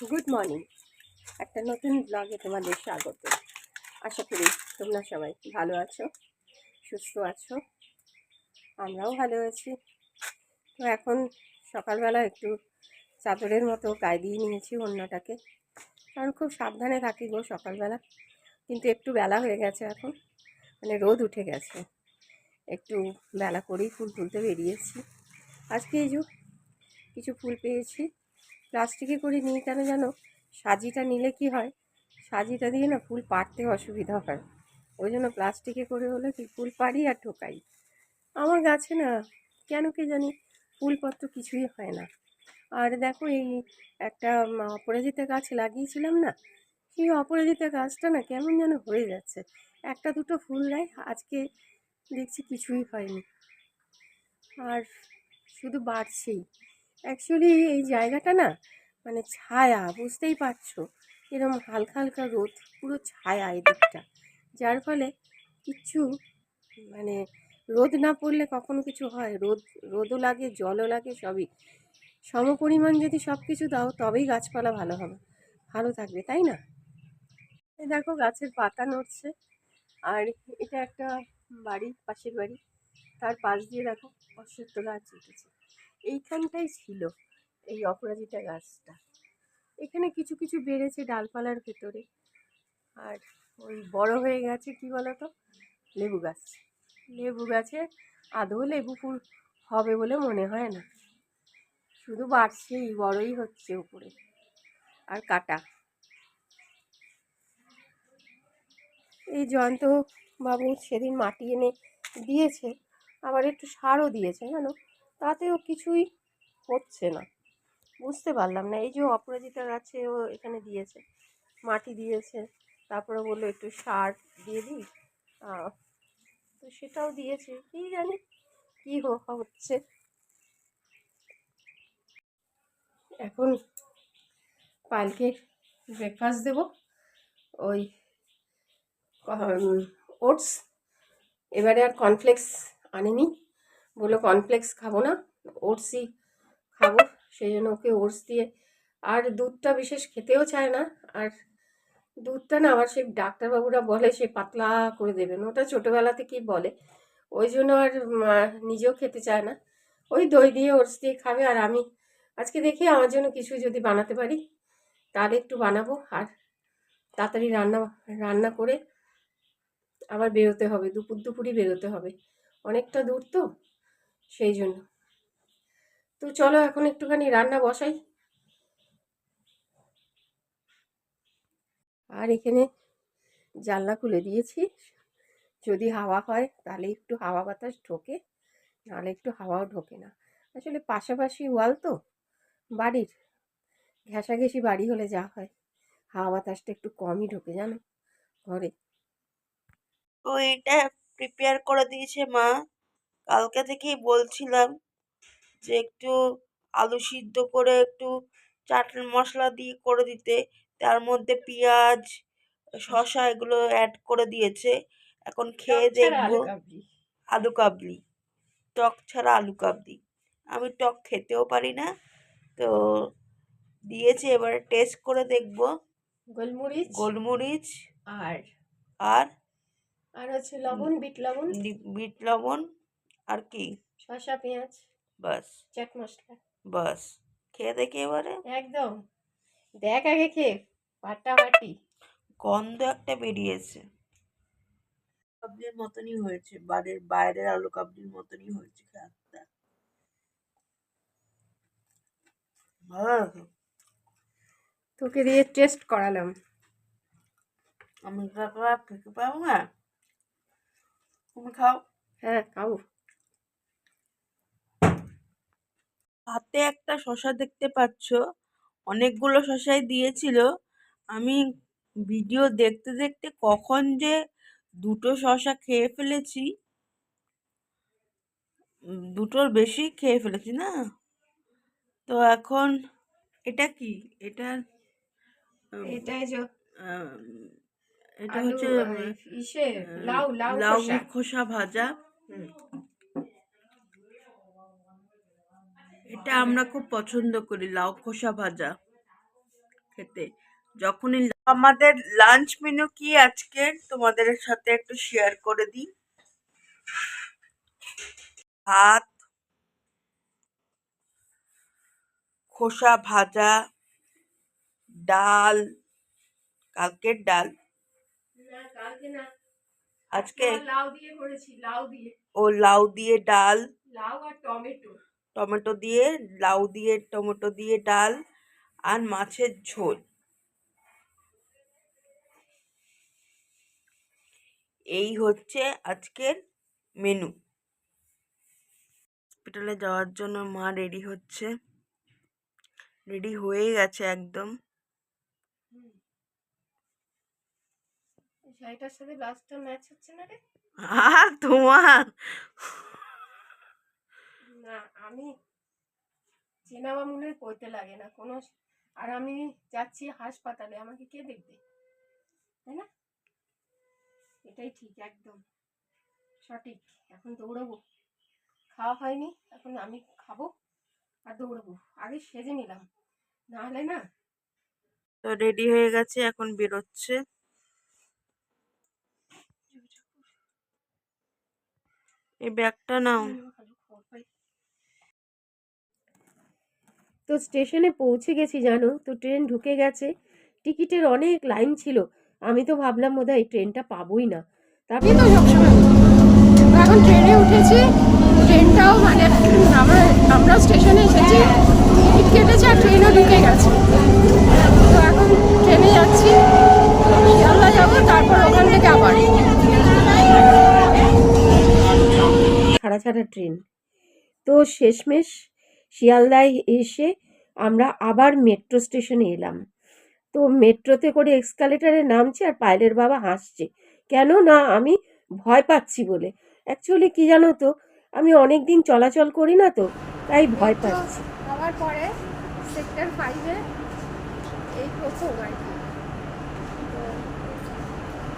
Good morning একটা নতুন ব্লগে তোমাদের স্বাগত। আশা করি তোমরা সবাই ভালো আছো, সুস্থ আছো, আমরাও ভালো আছি। তো এখন সকালবেলা একটু চাদরের মতো গায়ে দিয়ে নিয়েছি অন্যটাকে কারণ খুব সাবধানে থাকি গো সকালবেলা, কিন্তু একটু বেলা হয়ে গেছে এখন মানে রোদ উঠে গেছে। একটু বেলা করেই ফুল তুলতে বেরিয়েছি। আজকে এই যুগ কিছু ফুল পেয়েছি প্লাস্টিকে করে নিই কেন যেন সাজিটা নিলে কি হয়? সাজিটা দিয়ে না ফুল পাড়তে অসুবিধা হয়। ওই জন্য প্লাস্টিকে করে হলে কি ফুল পাড়ি আর ঠোকাই আমার গাছে না কেন কে জানি ফুলপত্র কিছুই হয় না। আর দেখো এই একটা অপরাজিতা গাছ লাগিয়েছিলাম না, সেই অপরাজিতা গাছটা না কেমন যেন হয়ে যাচ্ছে। একটা দুটো ফুল দেয়, আজকে দেখছি কিছুই হয়নি। আর শুধু বাড়ছেই। অ্যাকচুয়ালি এই জায়গাটা না মানে ছায়া, বুঝতেই পারছ। এরকম হালকা হালকা রোদ, পুরো ছায়া এই দিকটা যার ফলে কিচ্ছু মানে রোদ না পড়লে কখনো কিছু হয়। রোদ, রোদও লাগে, জলও লাগে সবই। সমপরিমাণ যদি সব কিছু দাও, তবেই গাছপালা ভালো হবে। ভালো থাকবে, তাই না? দেখো গাছের পাতা নড়ছে। আর এটা একটা বাড়ি, পাশের বাড়ি। তার পাশ দিয়ে দেখো অশ্বত্থ গাছ উঠেছে। এইখানটাই ছিল এই অপরাজিতা গাছটা। এখানে কিছু কিছু বেড়েছে ডালপালার ভেতরে। আর ওই বড় হয়ে গেছে কি বলতো? লেবু গাছ। লেবু গাছে আদৌ লেবু ফুল হবে বলে মনে হয় না। শুধু বাড়ছেই, বড়ই হচ্ছে উপরে। আর কাটা। এই জয়ন্ত বাবু সেদিন মাটি এনে দিয়েছে, আবার একটু সারও দিয়েছে, জানো? তাতেও কিছুই হচ্ছে না। বুঝতে পারলাম না। এই যে অপরাজিতা ও এখানে দিয়েছে, মাটি দিয়েছে, তারপরে বলল একটু সার দিয়ে দিই। তো সেটাও দিয়েছে। কী জানি কী হচ্ছে। এখন পালকে ব্রেকফাস্ট দেবো। ওই ওটস এবারে আর কর্নফ্লেক্স আনিনি। বলল কর্নফ্লেক্স খাব না, ওটসই খাব। সেই জন্য ওকে ওটস দিয়ে, আর দুধটা বিশেষ খেতেও চায় না। আর দুধটা না আবার সেই ডাক্তারবাবুরা বলে, সে পাতলা করে দেবেন। ওটা ছোটোবেলা থেকেই বলে। ওই জন্য আর নিজেও খেতে চায় না। ওই দই দিয়ে ওটস দিয়ে খাবে। আর আমি আজকে দেখি আমার জন্য কিছু যদি বানাতে পারি, তাহলে একটু বানাবো। আর তাড়াতাড়ি রান্না রান্না করে আবার বেরোতে হবে। দুপুর, দুপুরই বেরোতে হবে। অনেকটা দূর তো। সেই জন্য। তো চলো এখন একটুখানি রান্না বসাই। আর এখানে জানলা খুলে দিয়েছি। যদি হাওয়া হয় তাহলে একটু হাওয়া বাতাস ঢোকে, নাহলে একটু হাওয়াও ঢোকে না। আসলে পাশাপাশি ওয়াল তো, বাড়ির। ঘেঁষাঘেঁষি বাড়ি হলে যা হয়, হাওয়া বাতাসটা একটু কমই ঢোকে জানো, ঘরে। এটা প্রিপেয়ার করে দিয়েছে মা। কালকে থেকেই বলছিলাম যে একটু আলু সিদ্ধ করে একটু চাট মশলা দিয়ে করে দিতে। তার মধ্যে পেঁয়াজ শসা এগুলো অ্যাড করে দিয়েছে। এখন খেয়ে দেখব। আলু কাবলি। টক ছাড়া আলু কাবলি। আমি টক খেতেও পারি না। তো দিয়েছে এবার টেস্ট করে দেখব। গোলমরিচ গোলমরিচ আর আর আর হচ্ছে লবণ বিট লবণ। বিট লবণ আর কি? শসা পেঁয়াজ। বাস। চাট মশলা। বাস। খেয়ে দেখি এবারে। একদম। দেখ আগে খেয়ে। ফাটাফাটি গন্ধ একটা বেরিয়েছে। কাবলির মতনই হয়েছে। বাড়ির বাইরের আলু কাবলির মতনই হয়েছে ভালো লাগে তোকে দিয়ে টেস্ট করালাম। আমি কাকা পাবো না? তুমি খাও। হ্যাঁ খাও হাতে একটা শসা দেখতে পাচ্ছ? অনেকগুলো শসাই দিয়েছিল। আমি ভিডিও দেখতে দেখতে কখন যে দুটো শসা খেয়ে ফেলেছি। দুটোর বেশি খেয়ে ফেলেছি না? তো এখন এটা কি? এটা এটাই এটা হচ্ছে লাউ লাউ। খোসা ভাজা। এটা আমরা খুব পছন্দ করি লাউ খোসা ভাজা খেতে। যখনই আমাদের লাঞ্চ মেনু কি আজকে? তোমাদের সাথে একটু শেয়ার করে দিই। ভাত খোসা ভাজা ডাল কালকের ডাল। আজকে? লাউ দিয়ে করেছি লাউ দিয়ে। ও লাউ দিয়ে ডাল। লাউ আর টমেটো। টমেটো দিয়ে লাউ দিয়ে টমেটো দিয়ে ডাল আর মাছের ঝোল। এই হচ্ছে আজকের মেনু হসপিটালে যাওয়ার জন্য মা রেডি হচ্ছে। রেডি হয়ে গেছে একদম। শাড়িটার সাথে ব্লাউজটা ম্যাচ হচ্ছে না রে? আর তোমার! না আমি চেনা বামুনের পড়তে লাগে না কোনো আর আমি যাচ্ছি হাসপাতালে আমাকে কে দেখবে? তাই না? এটাই ঠিক একদম। সঠিক এখন দৌড়াবো। খাওয়া হয়নি এখন আমি খাব আর দৌড়াবো। আগে সেজে নিলাম নাহলে না তো রেডি হয়ে গেছে এখন বেরোচ্ছে। এই ব্যাগটা নাও। তো স্টেশনে পৌঁছে গেছি জানো? তো ট্রেন ঢুকে গেছে। টিকিটের অনেক লাইন ছিল। আমি তো ভাবলাম বোধ হয় ট্রেনটা পাবোই না। তারপরে তো সবসময়। এখন ট্রেনে উঠেছি। ট্রেনটাও মানে আমরা আমরা স্টেশনে এসেছি। টিকিট কেটেছে আর ট্রেনও ঢুকে গেছে। তো এখন ট্রেনে যাচ্ছি। শিয়ালদা যাব তারপর ওখান থেকে আবার। ছাড়া ছাড়া ট্রেন তো শেষমেশ শিয়ালদায় এসে আমরা আবার মেট্রো স্টেশনে এলাম। তো মেট্রোতে করে এক্সকালেটারে নামছি আর পায়েলের বাবা হাসছে। কেন না আমি ভয় পাচ্ছি বলে। অ্যাকচুয়ালি কি জানো তো আমি অনেক দিন চলাচল করি না তো তাই ভয় পাচ্ছি। হওয়ার পরে সেক্টর ফাইভে এই প্রথম আর কি। তো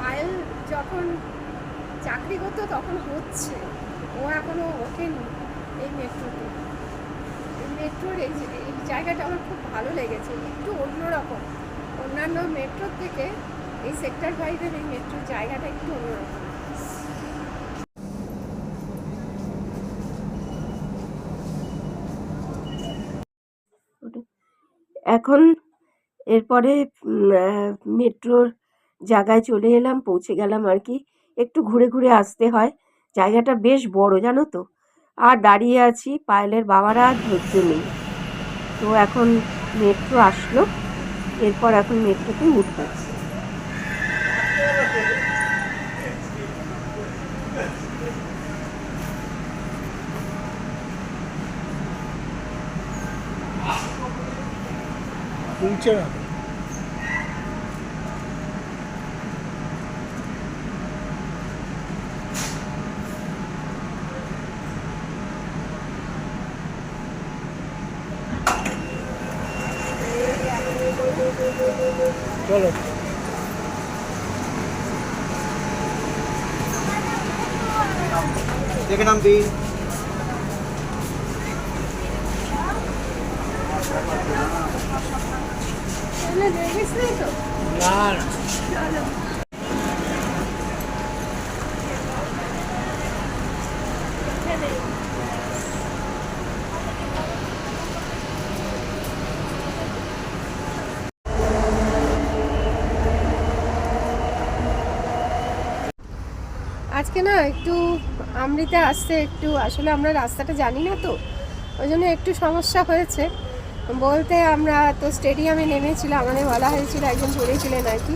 পায়েল যখন চাকরি করতো তখন হচ্ছে ও এখনও ওঠেনি এই মেট্রোতে মেট্রোর এই জায়গাটা আমার খুব ভালো লেগেছে, একটু অন্যরকম। অন্যান্য মেট্রোর থেকে এই সেক্টর ফাইভের এই মেট্রোর জায়গাটা একটু অন্যরকম। এখন এরপরে মেট্রোর জায়গায় চলে এলাম, পৌঁছে গেলাম আর কি। একটু ঘুরে ঘুরে আসতে হয়। জায়গাটা বেশ বড়, জানো তো? আর দাঁড়িয়ে আছি, পায়েলের বাবারা আর ধৈর্য নেই। তো এখন মেট্রো আসলো, এরপর এখন মেট্রোতে উঠবো। খুলছে না চলো। দেখে নাম দিন। তাহলে লেগেছ নেই তো? না না। আজকে না একটু আমৃতে আসতে একটু আসলে আমরা রাস্তাটা জানি না তো, ওই জন্য একটু সমস্যা হয়েছে। বলতে আমরা তো স্টেডিয়ামে নেমেছিলাম আমাদের বলা হয়েছিল, একজন বলেছিলেন আর কি,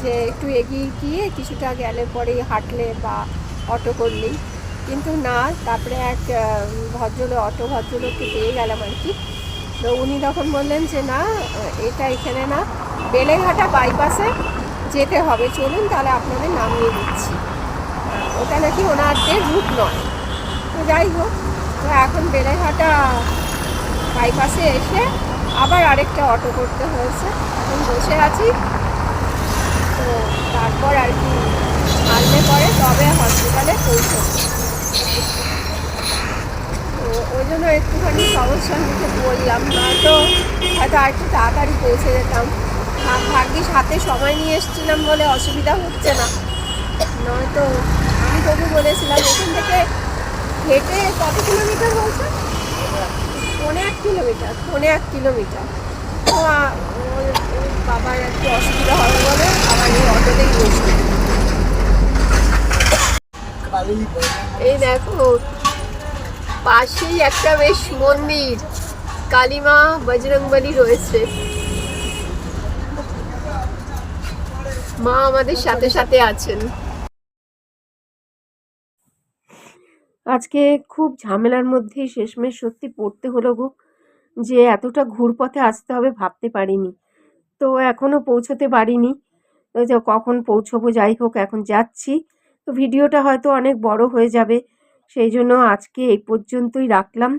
যে একটু এগিয়ে গিয়ে কিছুটা গেলে পরে হাঁটলে বা অটো করলেই। কিন্তু না, তারপরে এক ভদ্রলোক, অটো ভদ্রলোককে পেয়ে গেলাম আর কি। তো উনি তখন বললেন যে, না, এটা এখানে না, বেলেঘাটা বাইপাসে যেতে হবে। চলুন তাহলে আপনাদের নামিয়ে দিচ্ছি। ওটা নাকি ওনাদের রুট নয়। তো যাই হোক তো এখন বেলেঘাটা বাইপাসে এসে আবার আরেকটা অটো করতে হয়েছে। এখন বসে আছি। তো তারপর আর কি আনলে পরে তবে হসপিটালে পৌঁছবো। তো ওই জন্য একটুখানি সমস্যার মুখে বললাম না তো হয়তো আর একটু তাড়াতাড়ি পৌঁছে যেতাম। ভাগ্যিস হাতে সময় নিয়ে এসেছিলাম বলে অসুবিধা হচ্ছে না। নয়তো তবু বলেছিলাম, এখান থেকে হেঁটে কত কিলোমিটার বলছে? পৌনে এক কিলোমিটার, পৌনে এক কিলোমিটার। তো বাবার একটু অসুবিধা হবে বলে আবার এই অটোতেই বসে এই দেখো, পাশেই একটা বেশ মন্দির, কালিমা বজরংবলী রয়েছে। মা আমাদের সাথে সাথে আছেন। আজকে খুব ঝামেলার মধ্যেই শেষমেশ সত্যি পড়তে হলো গো, যে এতটা ঘুরপথে আসতে হবে ভাবতে পারিনি। তো এখনও পৌঁছতে পারিনি। যে কখন পৌঁছবো যাই হোক, এখন যাচ্ছি। তো ভিডিওটা হয়তো অনেক বড় হয়ে যাবে, সেই জন্য আজকে এই পর্যন্তই রাখলাম।